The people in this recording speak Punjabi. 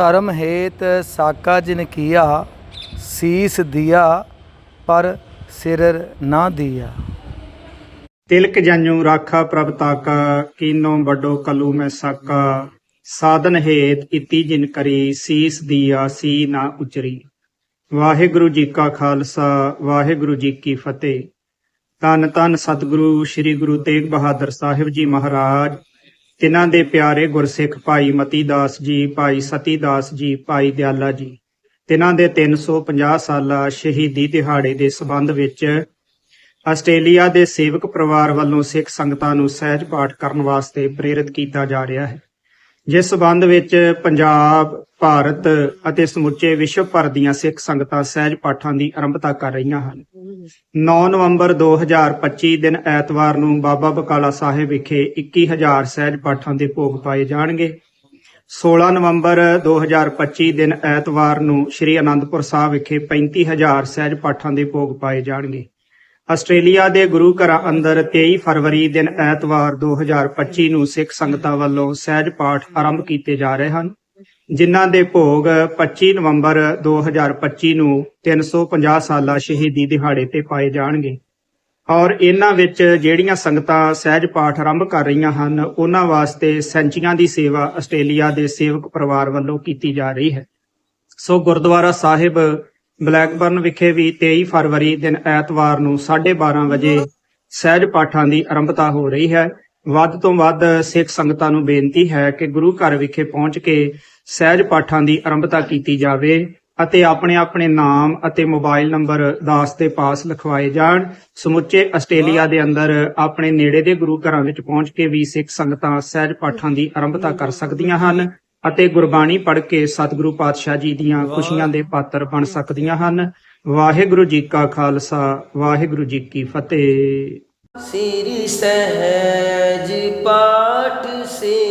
ਧਰਮ ਹੇਤ ਸਾਕਾ ਜਿਨ ਕੀਆ, ਸੀਸ ਦਿਆ, ਪਰ ਸਿਰ ਨਾ ਦਿਆ। ਤਿਲਕ ਜਨੂ ਰਾਖਾ ਪ੍ਰਭ ਤਾਕਾ, ਕੀਨੋ ਵੱਡੋ ਕਲੂ ਮੈਂ ਸਾਕਾ। ਸਾਧਨ ਹੇਤ ਇਤੀ ਜਿਨ ਕਰੀ, ਸੀਸ ਦੀਆ, ਸੀ ਨਾ ਉਚਰੀ। ਵਾਹਿਗੁਰੂ ਜੀ ਕਾ ਖਾਲਸਾ, ਵਾਹਿਗੁਰੂ ਜੀ ਕੀ ਫਤਿਹ। ਤਨ ਤਨ ਸਤਿਗੁਰੂ, ਸ੍ਰੀ ਗੁਰੂ ਤੇਗ ਬਹਾਦਰ ਸਾਹਿਬ ਜੀ ਮਹਾਰਾਜ ਤਿਨਾਂ ਦੇ ਪਿਆਰੇ ਗੁਰਸਿੱਖ ਭਾਈ ਮਤੀ ਦਾਸ ਜੀ, ਭਾਈ ਸਤੀ ਦਾਸ ਜੀ, ਭਾਈ ਦਿਆਲਾ ਜੀ। ਤਿਨਾਂ ਦੇ 350 ਸਾਲਾ ਸ਼ਹੀਦੀ ਦਿਹਾੜੇ ਦੇ ਸਬੰਧ ਵਿੱਚ ਆਸਟ੍ਰੇਲੀਆ ਦੇ ਸੇਵਕ ਪਰਿਵਾਰ ਵੱਲੋਂ ਸਿੱਖ ਸੰਗਤਾਂ ਨੂੰ ਸਹਿਜ ਪਾਠ ਕਰਨ ਵਾਸਤੇ ਪ੍ਰੇਰਿਤ ਕੀਤਾ ਜਾ ਰਿਹਾ ਹੈ। ਜਿਸ ਸਬੰਧ ਵਿੱਚ ਪੰਜਾਬ, ਭਾਰਤ ਅਤੇ ਸਮੁੱਚੇ ਵਿਸ਼ਵ ਭਰ ਦੀਆਂ ਸਿੱਖ ਸੰਗਤਾਂ ਸਹਿਜ ਪਾਠਾਂ ਦੀ ਆਰੰਭਤਾ ਕਰ ਰਹੀਆਂ ਹਨ। 9 ਨਵੰਬਰ 2025 ਦਿਨ ਐਤਵਾਰ ਨੂੰ ਬਾਬਾ ਬਕਾਲਾ ਸਾਹਿਬ ਵਿਖੇ 21000 ਸਹਿਜ ਪਾਠਾਂ ਦੇ ਭੋਗ ਪਾਏ ਜਾਣਗੇ। 16 ਨਵੰਬਰ 2025 ਦਿਨ ਐਤਵਾਰ ਨੂੰ ਸ੍ਰੀ ਅਨੰਦਪੁਰ ਸਾਹਿਬ ਵਿਖੇ 35000 ਸਹਿਜ ਪਾਠਾਂ ਦੇ ਭੋਗ ਪਾਏ ਜਾਣਗੇ। ਆਸਟ੍ਰੇਲੀਆ ਦੇ ਗੁਰੂ ਘਰਾਂ ਅੰਦਰ 23 ਫਰਵਰੀ ਦਿਨ ਐਤਵਾਰ 2025 ਨੂੰ ਸਿੱਖ ਸੰਗਤਾਂ ਵੱਲੋਂ ਸਹਿਜ ਪਾਠ ਆਰੰਭ ਕੀਤੇ ਜਾ ਰਹੇ ਹਨ। ਜਿਨ੍ਹਾਂ ਦੇ ਭੋਗ 25 ਨਵੰਬਰ 2025 ਨੂੰ 350 ਸਾਲਾ ਸ਼ਹੀਦੀ ਦਿਹਾੜੇ ਤੇ ਪਾਏ ਜਾਣਗੇ। ਔਰ ਇਹਨਾਂ ਵਿੱਚ ਜਿਹੜੀਆਂ ਸੰਗਤਾਂ ਸਹਿਜ ਪਾਠ ਆਰੰਭ ਕਰ ਰਹੀਆਂ ਹਨ, ਉਹਨਾਂ ਵਾਸਤੇ ਸੈਂਚੀਆਂ ਦੀ ਸੇਵਾ ਆਸਟ੍ਰੇਲੀਆ ਦੇ ਸੇਵਕ ਪਰਿਵਾਰ ਵੱਲੋਂ ਕੀਤੀ ਜਾ ਰਹੀ ਹੈ। ਸੋ ਗੁਰਦੁਆਰਾ ਸਾਹਿਬ ਬਲੈਕਬਰਨ ਵਿਖੇ ਵੀ 23 ਫਰਵਰੀ ਦਿਨ ਐਤਵਾਰ ਨੂੰ 12:30 ਵਜੇ ਸਹਿਜ ਪਾਠਾਂ ਦੀ ਆਰੰਭਤਾ ਹੋ ਰਹੀ ਹੈ। ਵੱਧ ਤੋਂ ਵੱਧ ਸਿੱਖ ਸੰਗਤਾਂ ਨੂੰ ਬੇਨਤੀ ਹੈ ਕਿ ਗੁਰੂ ਘਰ ਵਿਖੇ ਪਹੁੰਚ ਕੇ ਸਹਿਜ ਪਾਠਾਂ ਦੀ ਆਰੰਭਤਾ ਕੀਤੀ ਜਾਵੇ ਅਤੇ ਆਪਣੇ ਆਪਣੇ ਨਾਮ ਅਤੇ ਮੋਬਾਈਲ ਨੰਬਰ ਦਾਸ ਦੇ ਪਾਸ ਲਿਖਵਾਏ ਜਾਣ। ਸਮੁੱਚੇ ਆਸਟ੍ਰੇਲੀਆ ਦੇ ਅੰਦਰ ਆਪਣੇ ਨੇੜੇ ਦੇ ਗੁਰੂ ਘਰਾਂ ਵਿੱਚ ਪਹੁੰਚ ਕੇ ਵੀ ਸਿੱਖ ਸੰਗਤਾਂ ਸਹਿਜ ਪਾਠਾਂ ਦੀ ਆਰੰਭਤਾ ਕਰ ਸਕਦੀਆਂ ਹਨ ਅਤੇ ਗੁਰਬਾਣੀ ਪੜ੍ਹ ਕੇ ਸਤਿਗੁਰੂ ਪਾਤਸ਼ਾਹ ਜੀ ਦੀਆਂ ਖੁਸ਼ੀਆਂ ਦੇ ਪਾਤਰ ਬਣ ਸਕਦੀਆਂ ਹਨ। ਵਾਹਿਗੁਰੂ ਜੀ ਕਾ ਖਾਲਸਾ, ਵਾਹਿਗੁਰੂ ਜੀ ਕੀ ਫਤਿਹ। ਸਿਰ ਸਹਿਜ ਪਾਠ ਸੇ